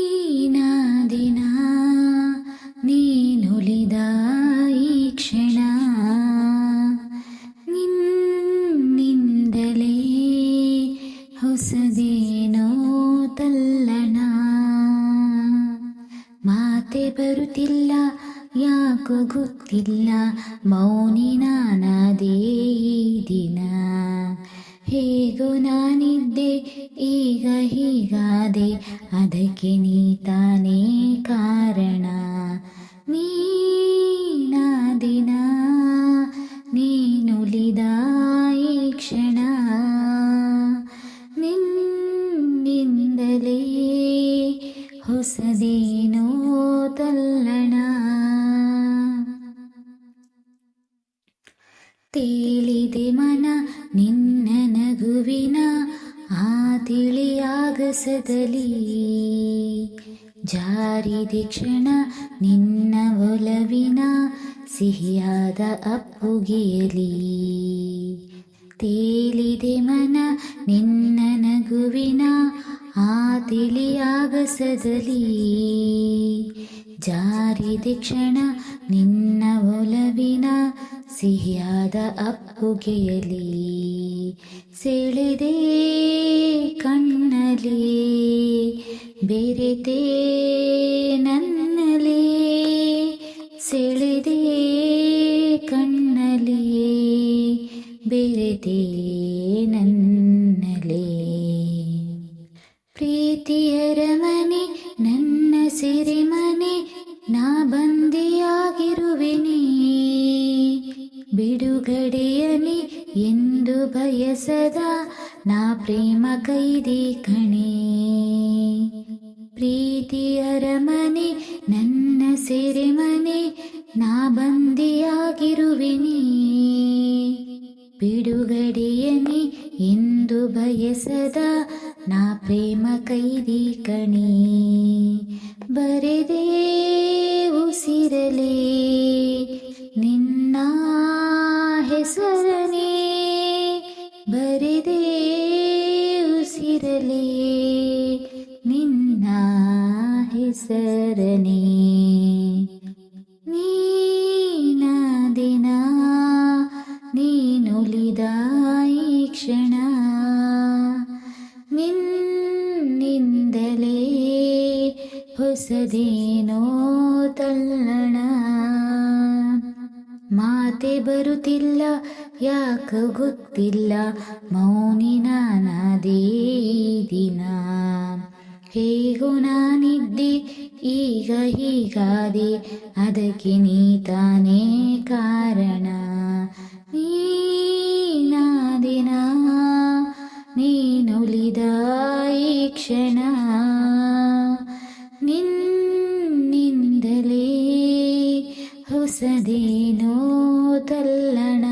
ನೀನಾದಿನ ನೀನುಲಿದ ಈ ಕ್ಷಣ ನಿನ್ನಿಂದಲೇ ಹೊಸದೇನೋ ತಲ್ಲಣ ಮಾತೆ ಬರುತ್ತಿಲ್ಲ ಯಾಕೋ ಗೊತ್ತಿಲ್ಲ ಮೌನಿ ನಾನಾದೇ ಈ ದಿನ ಹೇಗೋ ನಾನಿದ್ದೆ, ಈಗ ಹೀಗಾದೆ, ಅದಕ್ಕೆ ನೀ ತಾನೇ ಕಾರಣ. ನೀನಾದಿನ ನೀನುಲಿದ ಈ ಕ್ಷಣ. ನಿನ್ನಿಂದಲೇ ಹೊಸದೇನೋ ತಲ್ಲಣ. ತೇಲಿದೆ ಮನ ನಿನ್ನ ನಗುವಿನ ಆ ತಿಳಿಯಾಗಸದಲ್ಲಿ ಜಾರಿದೆ ಕ್ಷಣ ನಿನ್ನ ಒಲವಿನ ಸಿಹಿಯಾದ ಅಪ್ಪುಗೆಯಲಿ. ತೇಲಿದೆ ಮನ ನಿನ್ನ ನಗುವಿನ ಆ ತಿಳಿಯಾಗಸದಲ್ಲಿ ಜಾರಿದೆ ಕ್ಷಣ ನಿನ್ನ ಒಲವಿನ ಸಿಹಿಯಾದ ಅಪ್ಪುಗೆಯಲಿ ಸೆಳೆದೆ ಕಣ್ಣಲಿ ಬೆರೆತೆ ನನ್ನಲಿ ಸೆಳೆದೆ ಕಣ್ಣಲಿ ಬೆರೆತೆ ಬಯಸದ ನಾ ಪ್ರೇಮ ಕೈದಿ ಕಣೆ. ಪ್ರೀತಿಯರ ಮನೆ ನನ್ನ ಸೆರೆಮನೆ, ನಾ ಬಂದಿಯಾಗಿರುವೆನಿ. ಬಿಡುಗಡೆಯನಿ ಎಂದು ಬಯಸದ ನಾ ಪ್ರೇಮ ಕೈದಿ ಕಣಿ. ಬರೆದೇ ಉಸಿರಲೇ, ನಿನ್ನ ಹೆಸರನೇ ಉಸಿರಲೇ ನಿನ್ನ ಹೆಸರನೇ. ನೀನ ದಿನ ನೀನುಲಿದ ಈ ಕ್ಷಣ. ನಿನ್ನಿಂದಲೇ ಹೊಸದೇನೋ ತಲ್ಲಣ ಮಾತೆ ಬರುತ್ತಿಲ್ಲ ಯಾಕ ಗೊತ್ತಿಲ್ಲ ಮೌನಿನ ನಾನಾದೇ ದಿನ. ಹೇಗೋ ನಾನಿದ್ದೆ, ಈಗ ಹೀಗಾದೆ, ಅದಕ್ಕೆ ನೀ ತಾನೇ ಕಾರಣ. ನೀನಾದಿನ? ನೀನುಲಿದ ಈ ಕ್ಷಣ. ನಿನ್ನಿಂದಲೇ ಹೊಸದೇನೋ ತಲ್ಲಣ.